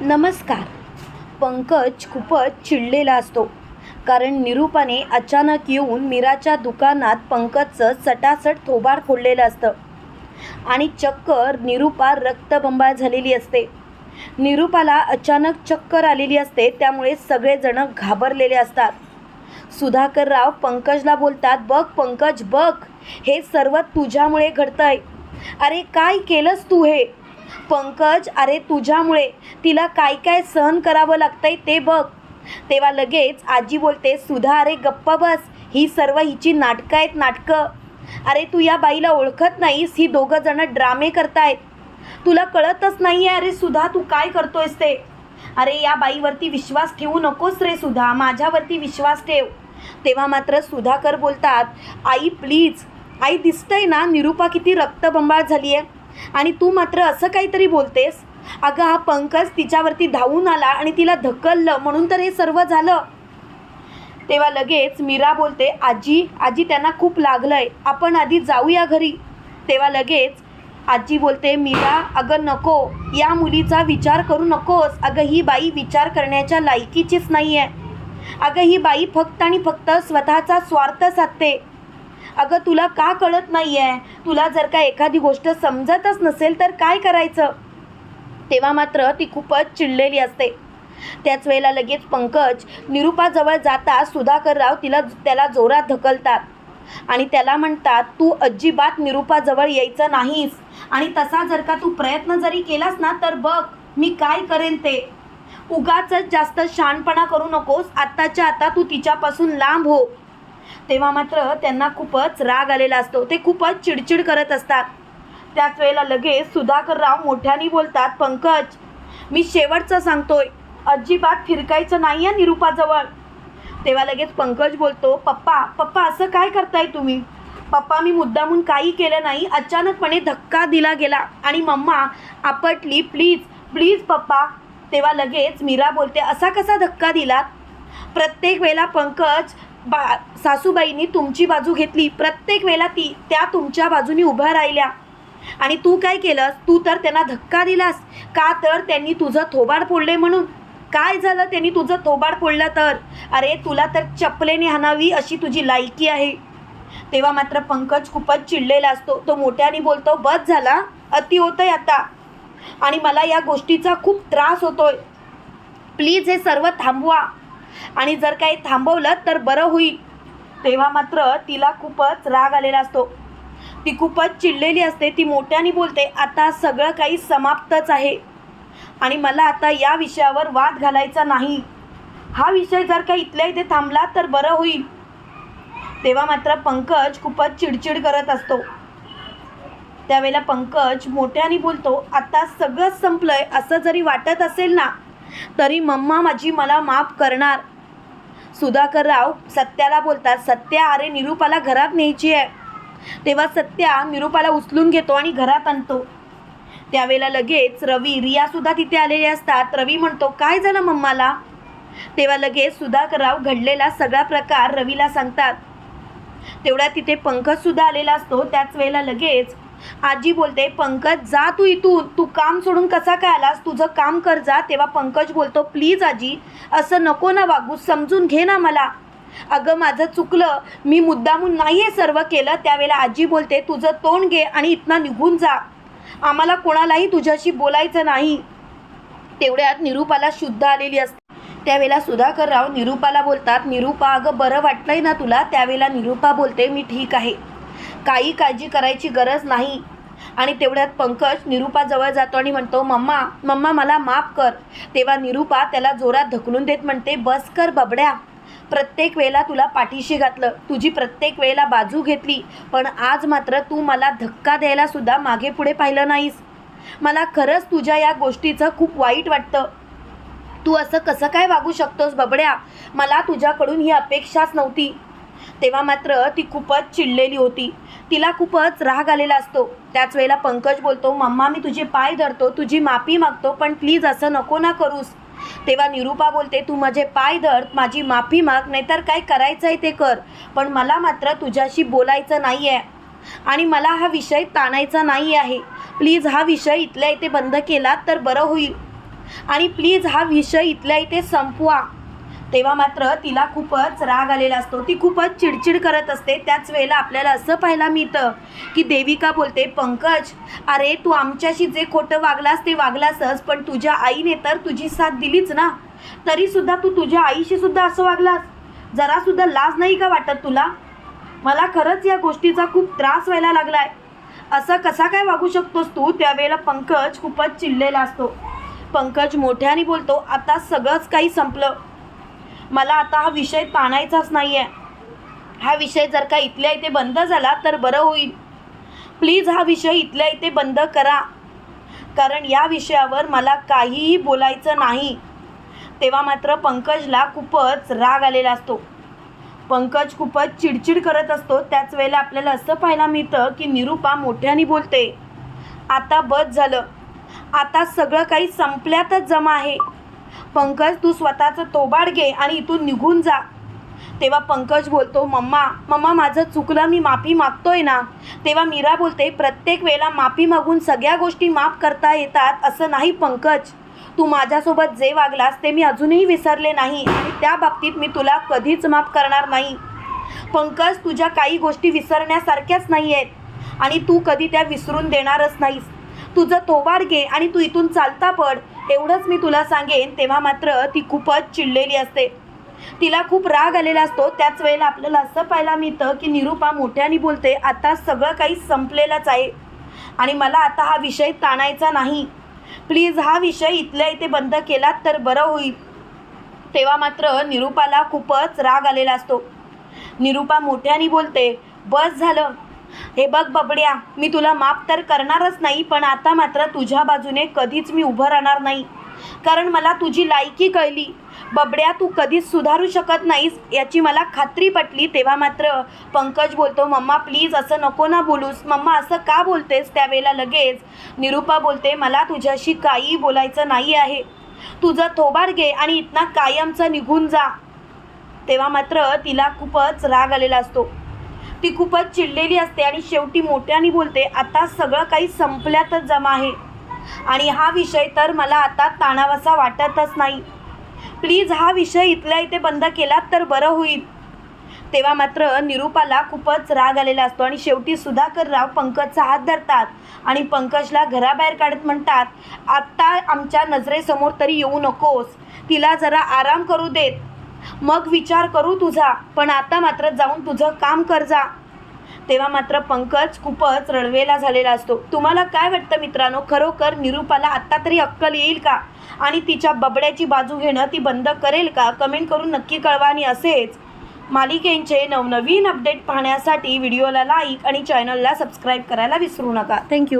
नमस्कार. पंकज खूपच चिडलेला असतो. कारण निरूपाने अचानक येऊन मीराच्या दुकानात पंकजचं सटासट थोबाड फोडलेलं असतं. आणि चक्क निरूपा रक्तबंबाळ झालेली असते. निरूपाला अचानक चक्कर आलेली असते त्यामुळे सगळेजण घाबरलेले असतात. सुधाकरराव पंकजला बोलतात बघ पंकज बघ. हे सर्व तुझ्यामुळे घडतंय. अरे काय केलंस तू हे? पंकज अरे तुझ्यामुळे तिला काय काय सहन करावं लागतंय ते बघ. तेव्हा लगेच आजी बोलते सुधा अरे गप्प बस. ही सर्व हिची नाटकं आहेत नाटकं. अरे तू या बाईला ओळखत नाहीस. ही दोघं जण ड्रामे करतायत. तुला कळतच नाही आहे अरे सुधा तू काय करतोयस ते? अरे या बाईवरती विश्वास ठेवू नकोस रे सुधा. माझ्यावरती विश्वास ठेव. तेव्हा मात्र सुधाकर बोलतात आई प्लीज. आई दिसतंय ना निरूपा किती रक्तबंबाळ झाली आहे आणि तू मात्र असं काहीतरी बोलतेस? अगं हा पंकज तिच्यावरती धावून आला आणि तिला धकललं म्हणून तर हे सर्व झालं. तेव्हा लगेच मीरा बोलते आजी आजी त्यांना खूप लागलंय. आपण आधी जाऊया घरी. तेव्हा लगेच आजी बोलते मीरा अगं नको. या मुलीचा विचार करू नकोस. अगं ही बाई विचार करण्याच्या लायकीचीच नाही आहे अगं ही बाई फक्त आणि फक्त स्वतःचा स्वार्थ साधते. अगं तुला का कळत नाही आहे तुला जर का एखादी गोष्ट समजतच नसेल तर काय करायचं? तेव्हा मात्र ती खूपच चिडलेली असते. त्याच वेळेला लगेच पंकज निरूपाजवळ जाता सुधाकरराव तिला त्याला जोरात ढकलतात. आणि त्याला म्हणतात तू अजिबात निरूपाजवळ यायचं नाहीस. आणि तसा जर का तू प्रयत्न जरी केलास ना तर बघ मी काय करेन ते. उगाच जास्त शहाणपणा करू नकोस. आत्ताच्या आता तू तिच्यापासून लांब हो. तेव्हा मात्र त्यांना खूपच राग आलेला असतो. ते खूपच चिडचिड करत असतात. त्याच वेळेला लगेच सुधाकरराव मोठ्याने बोलतात पंकज मी शेवटचं सांगतोय. अजिबात फिरकायचं नाही आहे निरूपाजवळ. तेव्हा लगेच पंकज बोलतो पप्पा पप्पा असं काय करताय तुम्ही? पप्पा मी मुद्दामून काही केलं नाही. अचानकपणे धक्का दिला गेला आणि मम्मा आपटली प्लीज प्लीज पप्पा. तेव्हा लगेच मीरा बोलते असा कसा धक्का दिलात? प्रत्येक वेळेला पंकज बा सासूबाईंनी तुमची बाजू घेतली. प्रत्येक वेळेला ती त्या तुमच्या बाजूनी उभ्या राहिल्या. आणि तू काय केलंस? तू तर त्यांना धक्का दिलास. का तर त्यांनी तुझं थोबाड फोडले म्हणून? काय झालं त्यांनी तुझं थोबाड फोडलं तर? अरे तुला तर चपलेने हाणावी अशी तुझी लायकी आहे. तेव्हा मात्र पंकज खूपच चिडलेला असतो. तो मोठ्याने बोलतो बस झाला. अति होतंय आता. आणि मला या गोष्टीचा खूप त्रास होतोय. प्लीज हे सर्व थांबवा. आणि जर काही थांबवलं तर बरं होईल. तेव्हा मात्र तिला खूपच राग आलेला असतो. ती खूपच चिडलेली असते ती मोठ्याने बोलते आता सगळं काही समाप्तच आहे. आणि मला आता या विषयावर वाद घालायचा नाही. हा विषय जर का इथल्या इथे थांबला तर बरं होईल. तेव्हा मात्र पंकज खूपच चिडचिड करत असतो. त्यावेळेला पंकज मोठ्याने बोलतो आता सगळंच संपलंय असं जरी वाटत असेल ना तरी मम्मा माझी मला माफ करणार. सुधाकरराव सत्याला बोलतात सत्या अरे निरूपाला घरात न्यायची आहे. तेव्हा सत्या निरूपाला उचलून घेतो आणि घरात आणतो. त्यावेळेला लगेच रवी रियासुद्धा तिथे आलेले असतात. रवी म्हणतो काय झालं मम्माला? तेव्हा लगेच सुधाकरराव घडलेला सगळा प्रकार रवीला सांगतात. तेवढ्या तिथे पंकजसुद्धा आलेला असतो. त्याच वेळेला लगेच आजी बोलते पंकज जा तू इथून. तू काम सोडून कसा काय आलास? तुझं काम कर जा. तेव्हा पंकज बोलतो प्लीज आजी असं नको ना वागू. समजून घे ना मला. अगं माझं चुकलं. मी मुद्दामून नाही हे सर्व केलं. त्यावेळेला आजी बोलते तुझं तोंड घे आणि इथनं निघून जा. आम्हाला कोणालाही तुझ्याशी बोलायचं नाही. तेवढ्यात निरूपाला शुद्ध आलेली असते. त्यावेळेला सुधाकरराव निरूपाला बोलतात निरूपा अगं बरं वाटलंय ना तुला? त्यावेळेला निरूपा बोलते मी ठीक आहे. काही काळजी करायची गरज नाही. आणि तेवढ्यात पंकज निरूपाजवळ जातो आणि म्हणतो मम्मा मम्मा मला माफ कर. तेव्हा निरूपा त्याला जोरात ढकलून देत म्हणते बस कर बबड्या. प्रत्येक वेळेला तुला पाठीशी घातलं. तुझी प्रत्येक वेळेला बाजू घेतली. पण आज मात्र तू मला धक्का द्यायला सुद्धा मागे पुढे पाहिलं नाहीस. मला खरंच तुझ्या या गोष्टीचं खूप वाईट वाटतं. तू असं कसं काय वागू शकतोस बबड्या? मला तुझ्याकडून ही अपेक्षाच नव्हती. तेव्हा मात्र ती खूपच चिडलेली होती. तिला खूपच राग आलेला असतो. त्याच वेळेला पंकज बोलतो मम्मा मी तुझे पाय धरतो तुझी माफी मागतो पण प्लीज असं नको ना करूस. तेव्हा निरूपा बोलते तू माझे पाय धर माझी माफी माग नाहीतर काय करायचं आहे ते कर पण मला मात्र तुझ्याशी बोलायचं नाही आहे आणि मला हा विषय ताणायचा नाही आहे. प्लीज हा विषय इथल्या इथे बंद केला तर बरं होईल. आणि प्लीज हा विषय इथल्या इथे संपवा. तेव्हा मात्र तिला खूपच राग आलेला असतो. ती खूपच चिडचिड करत असते. त्याच वेळेला आपल्याला असं पाहायला मिळतं की देविका बोलते पंकज अरे तू आमच्याशी जे खोटं वागलास ते वागलासच पण तुझ्या आईने तर तुझी साथ दिलीच ना. तरीसुद्धा तू तुझ्या आईशी सुद्धा असं वागलास. जरासुद्धा लाज नाही का वाटत तुला? मला खरंच या गोष्टीचा खूप त्रास व्हायला लागलाय. असं कसा काय वागू शकतोस तू? त्यावेळेला पंकज खूपच चिडलेला असतो. पंकज मोठ्याने बोलतो आता सगळंच काही संपलं. मला आता हा विषय ताणायचाच नाही आहे हा विषय जर का इथल्या इथे बंद झाला तर बरं होईल. प्लीज हा विषय इथल्या इथे बंद करा. कारण या विषयावर मला काहीही बोलायचं नाही. तेव्हा मात्र पंकजला खूपच राग आलेला असतो. पंकज खूपच चिडचिड करत असतो. त्याच वेळेला आपल्याला असं पाहायला मिळतं की निरूपा मोठ्याने बोलते आता बस झालं. आता सगळं काही संपल्यातच जमा आहे. पंकज तू स्वतःचं तोबाड घे आणि इथून निघून जा. तेव्हा पंकज बोलतो मम्मा मम्मा माझं चुकलं मी माफी मागतोय ना? तेव्हा मीरा बोलते प्रत्येक वेळेला माफी मागून सगळ्या गोष्टी माफ करता येतात असं नाही पंकज. तू माझ्यासोबत जे वागलास ते मी अजूनही विसरले नाही आणि त्या बाबतीत मी तुला कधीच माफ करणार नाही. पंकज तुझ्या काही गोष्टी विसरण्यासारख्याच नाही आहेत आणि तू कधी त्या विसरून देणारच नाहीस. तुझं तोबाड घे आणि तू इथून चालता पड. एवढंच मी तुला सांगेन तेव्हा मात्र ती खूपच चिडलेली असते. तिला खूप राग आलेला असतो. त्याच वेळेला आपल्याला असं पाहायला मिळतं की निरूपा मोठ्याने बोलते आता सगळं काही संपलेलंच आहे आणि मला आता हा विषय ताणायचा नाही. प्लीज हा विषय इथल्या इथे बंद केलात तर बरं होईल. तेव्हा मात्र निरूपाला खूपच राग आलेला असतो. निरूपा मोठ्याने बोलते बस झालं. हे बघ बबड्या मी तुला माफ तर करणारच नाही पण आता मात्र तुझ्या बाजूने कधीच मी उभं राहणार नाही. कारण मला तुझी लायकी कळली. बबड्या तू कधीच सुधारू शकत नाहीस याची मला खात्री पटली. तेव्हा मात्र पंकज बोलतो मम्मा प्लीज असं नको ना बोलूस. मम्मा असं का बोलतेस? त्यावेळेला लगेच निरूपा बोलते मला तुझ्याशी काही बोलायचं नाही आहे. तुझं थोबाड घे आणि इथना कायमचं निघून जा. तेव्हा मात्र तिला खूपच राग आलेला असतो. ती खूपच चिडलेली असते आणि शेवटी मोठ्याने बोलते आता सगळं काही संपल्यातच जमा आहे. आणि हा विषय तर मला आता ताणावासा वाटतच नाही. प्लीज हा विषय इथल्या इथे बंद केलात तर बरं होईल. तेव्हा मात्र निरूपाला खूपच राग आलेला असतो आणि शेवटी सुधाकरराव पंकजचा हात धरतात आणि पंकजला घराबाहेर काढत म्हणतात आत्ता आमच्या नजरेसमोर तरी येऊ नकोस. तिला जरा आराम करू देत. मग विचार करू तुझा पण आता मात्र जाऊन तुझं काम कर जा. तेव्हा मात्र पंकज खूपच रडवेला झालेला असतो. तुम्हाला काय वाटतं मित्रांनो? खरोखर निरूपाला आत्ता तरी अक्कल येईल का? आणि तिच्या बबड्याची बाजू घेणं ती बंद करेल का? कमेंट करून नक्की कळवा आणि असेच. मालिकेंचे नवनवीन अपडेट पाहण्यासाठी व्हिडिओला लाईक आणि चॅनलला सबस्क्राईब करायला विसरू नका. थँक्यू